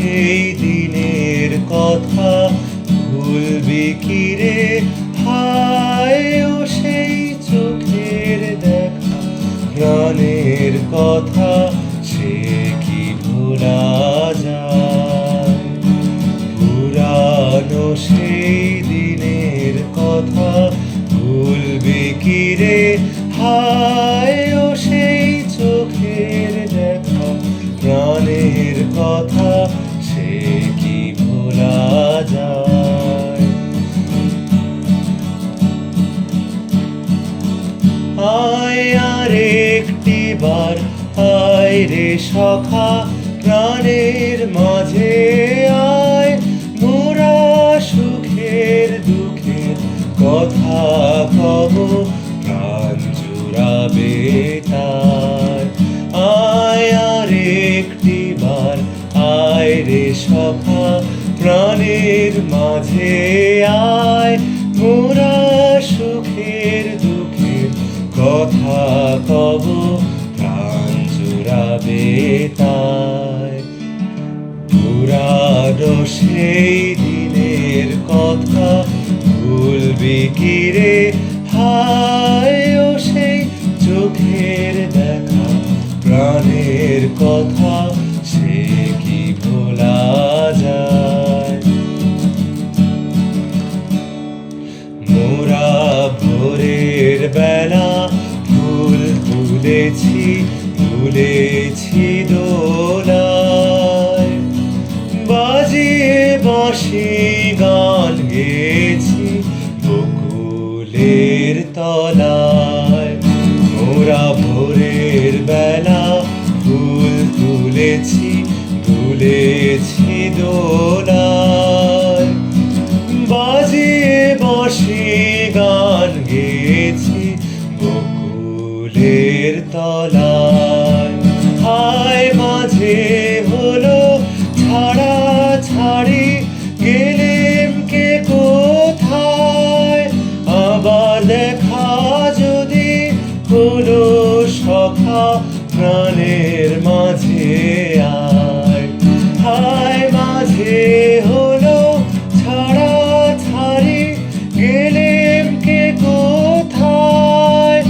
সেই দিনের কথা ভুলবে কি রে? এবার আয় রে সখা, প্রাণের মাঝে আয়। মোরা সুখের দুঃখের কথা কব, প্রাণ জুড়াবে তার। আয় আর একটি বার, আয় রে সখা, প্রাণের মাঝে আয়। মোরা সুখের দুঃখের কথা কব পুরানো সেই দিনের কথা ভুলবি কি রে? হায় ও সেই চোখের দেখা, প্রাণের কথা সে কি ভোলা যায়? মোরা ভোরের বেলা ফুল তুলেছি তুলেছি দোলায়। বাজিয়ে বাঁশি গান গেছি বকুলের তলায়। মোরা ভোরের বেলা ফুল তুলেছি তুলেছি দোলায়। বাজিয়ে বাঁশি গান গেছি বকুলের তলায়। মাঝে হলো ছাড়া ছাড়ি, গেলেম কে কোথায়?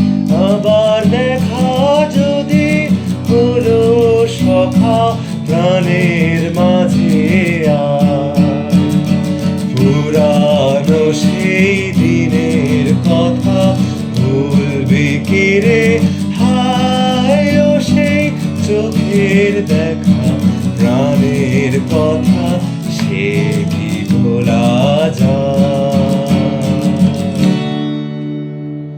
আবার দেখা যদি হলো সখা প্রাণের মাঝে পুরানো সেই দিনের কথা ভুলবি কি রে? হায় সেই চোখের দেখা ఏకి పోలా